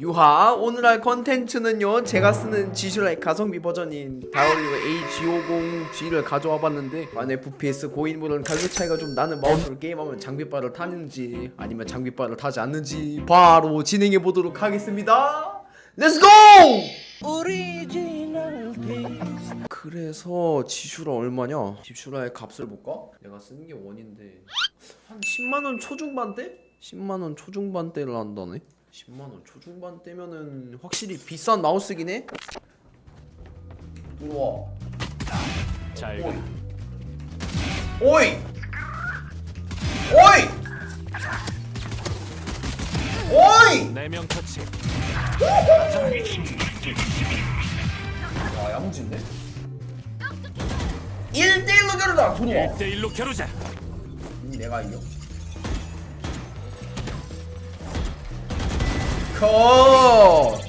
유하 오늘 할 컨텐츠는요 제가 쓰는 지슈라의 가성비 버전인 다이오 A-G50G를 가져와 봤는데 만 FPS 고인물은 가격 차이가 좀 나는 마우스로 게임하면 장비빨을 타는지 아니면 장비빨을 타지 않는지 바로 진행해 보도록 하겠습니다 렛츠고! 그래서 지슈라 얼마냐? 지슈라의 값을 볼까? 내가 쓰는 게 원인데 한 10만원 초중반대? 10만원 초중반대를 한다네? 10만원 초중반대면은 확실히 비싼 마우스긴 해? 들어와. 잘 오이. 오이! 오이! 오이! 네명 터치. 아 야무진데? 1대1로 겨루다 들어와 1대1로 겨루자. 음, 내가 이겨 컷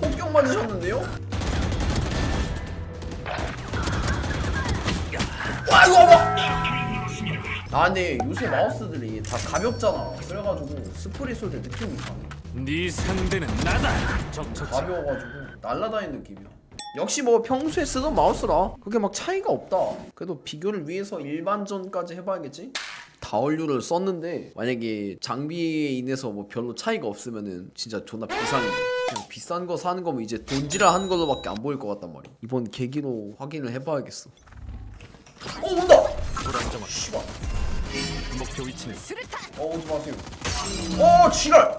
폭격 맞으셨는데요? 와 이거 봐! 아 근데 요새 마우스들이 다 가볍잖아 그래가지고 스프릿 소리 느낌이 이상해 네 상대는 나다 적처치 가벼워가지고 날라다니는 느낌이야. 역시 뭐 평소에 쓰던 마우스라 그게 막 차이가 없다. 그래도 비교를 위해서 일반전까지 해봐야겠지? 다원류를 썼는데 만약에 장비에 인해서 뭐 별로 차이가 없으면은 진짜 존나 비싼 그냥 비싼 거 사는 거면 이제 돈지랄 하는 걸로밖에 안 보일 것 같단 말이야. 이번 계기로 확인을 해봐야겠어. 어 온다. 불안정한 씨발. 목표 위치는 어 오지 마세요. 어 지랄.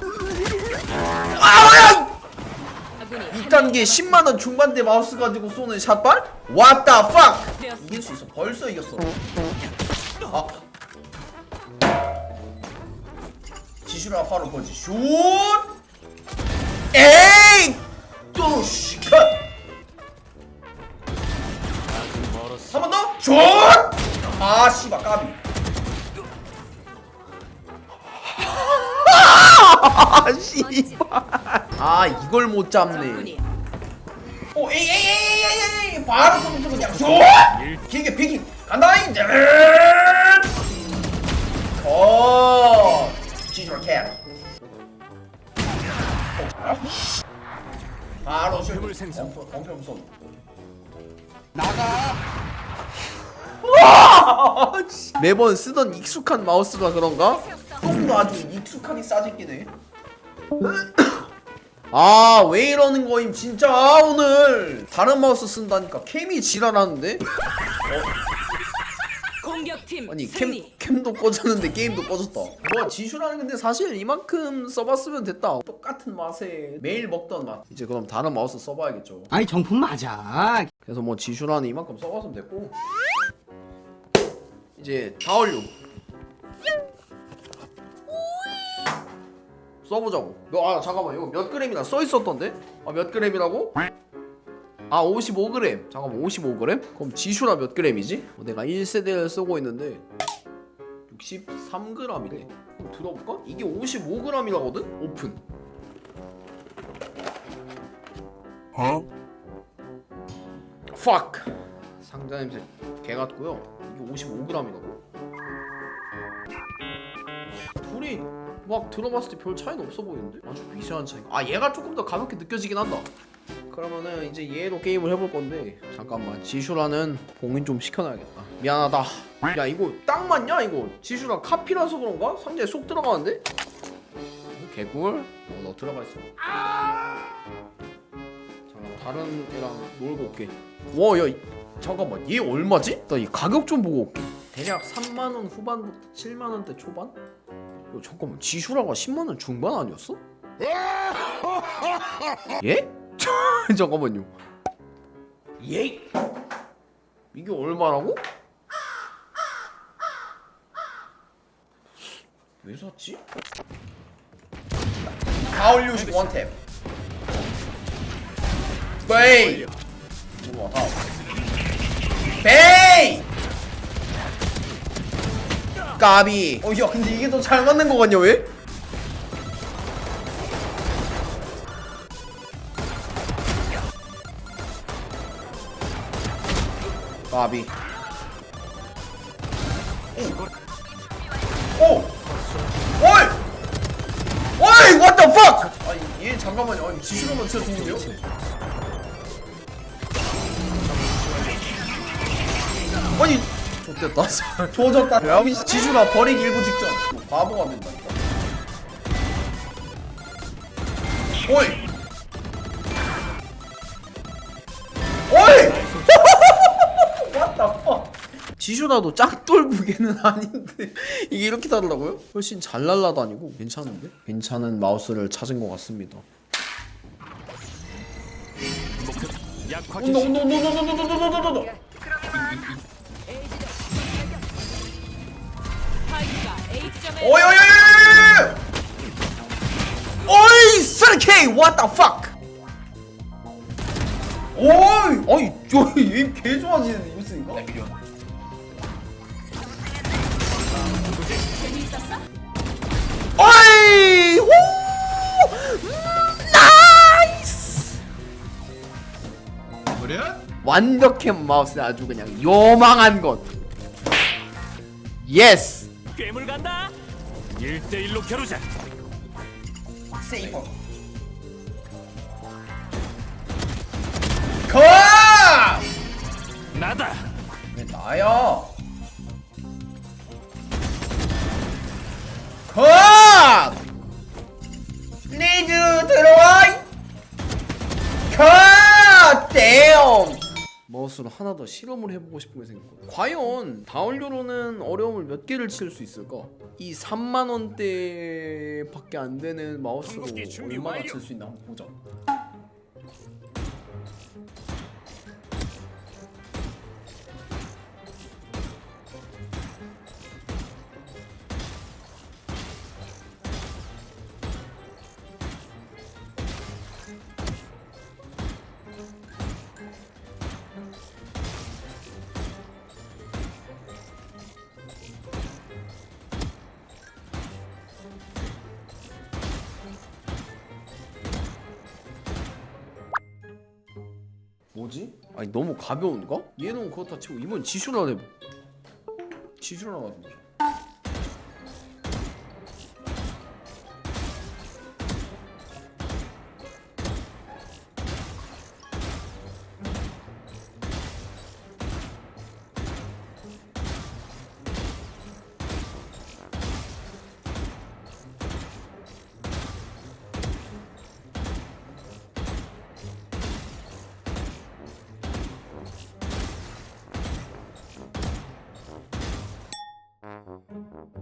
아 뭐야! 2단계 10만원 중반대 마우스 가지고 쏘는 샷발? What the fuck! 이길 수 있어 벌써 이겼어 아 지슈라 바로 거지 슛 에이 또 시컷 아주 멀었어 한번 더! 슛! 아 씨발 까비 아 씨발 아 이걸 못 잡네. 오 에이 에이 에이 에이 에이 바로 쏘면서 그냥 슛! 길게 피기. 간다 이제 어 지주로 캐. 바로 슛 힘을 생성. 엉켜 엉켜 쏘 매번 쓰던 익숙한 마우스라 그런가? 똥도 아주 익숙하게 싸짓기네 아 왜 이러는 거임 진짜. 아, 오늘 다른 마우스 쓴다니까 캠이 지랄하는데? 공격팀 아니 캠, 승리. 캠도 꺼졌는데 게임도 꺼졌다. 뭐 지슈라는 근데 사실 이만큼 써봤으면 됐다. 똑같은 맛에 매일 먹던 맛. 이제 그럼 다른 마우스 써봐야겠죠. 아니 정품 맞아. 그래서 뭐 지슈라는 이만큼 써봤으면 됐고. 이제 다얼류 써보자고 몇- 아 잠깐만 이거 몇 그램이나 써있었던데? 아 몇 그램이라고? 아 55g 잠깐만 55g? 그럼 지슈라 몇 그램이지? 어, 내가 1세대를 쓰고 있는데 63g이래 그럼 들어볼까? 이게 55g이라거든? 오픈 fuck 상자 냄새 개 같고요 이게 55g이라고 막 들어봤을 때 별 차이는 없어 보이는데 아주 미세한 차이가 아 얘가 조금 더 가볍게 느껴지긴 한다 그러면은 이제 얘로 게임을 해볼 건데 잠깐만 지슈라는 봉인 좀 시켜놔야겠다 미안하다 야 이거 딱 맞냐 이거 지슈라 카피라서 그런가? 상자에 쏙 들어가는데? 개꿀? 어, 너 들어가 있어 잠깐 다른 애랑 놀고 올게 와야 잠깐만 얘 얼마지? 나 이 가격 좀 보고 올게 대략 3만 원 후반부터 7만 원대 초반? 야, 잠깐만 지슈라가 10만원 중반 아니었어? 예? 잠깐만요 예? 이게 얼마라고? 왜 샀지? 가올류식 원탭 베이 우와 다베 까비 어야 근데 이게 더 잘 맞는 거 같냐 왜? 까비 오! 오! 오이! 오이! What the fuck! 아니 얘 잠깐만요 아니 지슈로만 진짜 좋은데요? 아니 좋됐다 조졌다 야 지슈라 버리기 일부 직전 바보가 된다니까 오이! 오이! What the fuck? 지슈라도 짝돌 무게는 아닌데 이게 이렇게 다르다고요? 훨씬 잘 날라다니고 괜찮은데? 괜찮은 마우스를 찾은 것 같습니다 온다 온다 온다 온다 온다 온다 온다 온다 오이 오이 오이 오이 오이! 쓰리케이 what the fuck? 오이 어이 저얘개 쓰니까 재미있었어? 오이 후! 나이스! 완벽한 마우스 아주 그냥 요망한 것. 예스 괴물 간다 1대1로 겨루자 세이버 가! 나다 왜 나야? 컷! 리즈 들어와! 컷! 댐! 마우스로 하나 더 실험을 해보고 싶은 게 생겼거든 과연 다운료로는 어려움을 몇 개를 칠 수 있을까? 이 3만원대 밖에 안 되는 마우스로 얼마나. 칠 수 있나 한번 보자 뭐지? 아니 너무 가벼운가? 얘는 그렇다 치고 이번 지슈라 해봐 지슈라 가지고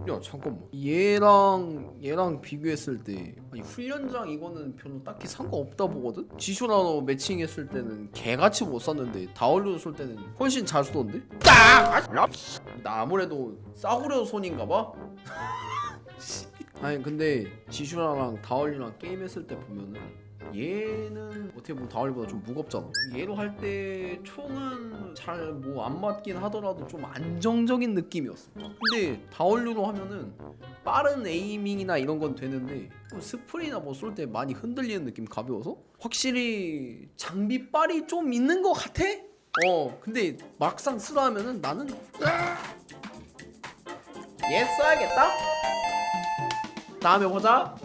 야 잠깐만 얘랑 얘랑 비교했을 때 아니 훈련장 이거는 별로 딱히 상관없다 보거든? 지슈라로 매칭했을 때는 개같이 못 쐈는데 다 올려 쏠 때는 훨씬 잘 쏘던데? 딱! 나 아무래도 싸구려 손인가 봐? 아니 근데 지슈라랑 다올리랑 게임했을 때 보면은 얘는 어떻게 보면 다올리보다 좀 무겁잖아. 얘로 할 때 총은 잘 뭐 안 맞긴 하더라도 좀 안정적인 느낌이었어. 근데 다올리로 하면은 빠른 에이밍이나 이런 건 되는데 좀 스프리나 뭐 쏠 때 많이 흔들리는 느낌 가벼워서? 확실히 장비빨이 좀 있는 것 같아? 어 근데 막상 쓰라 하면은 나는 얘 써야겠다. 다음에 보자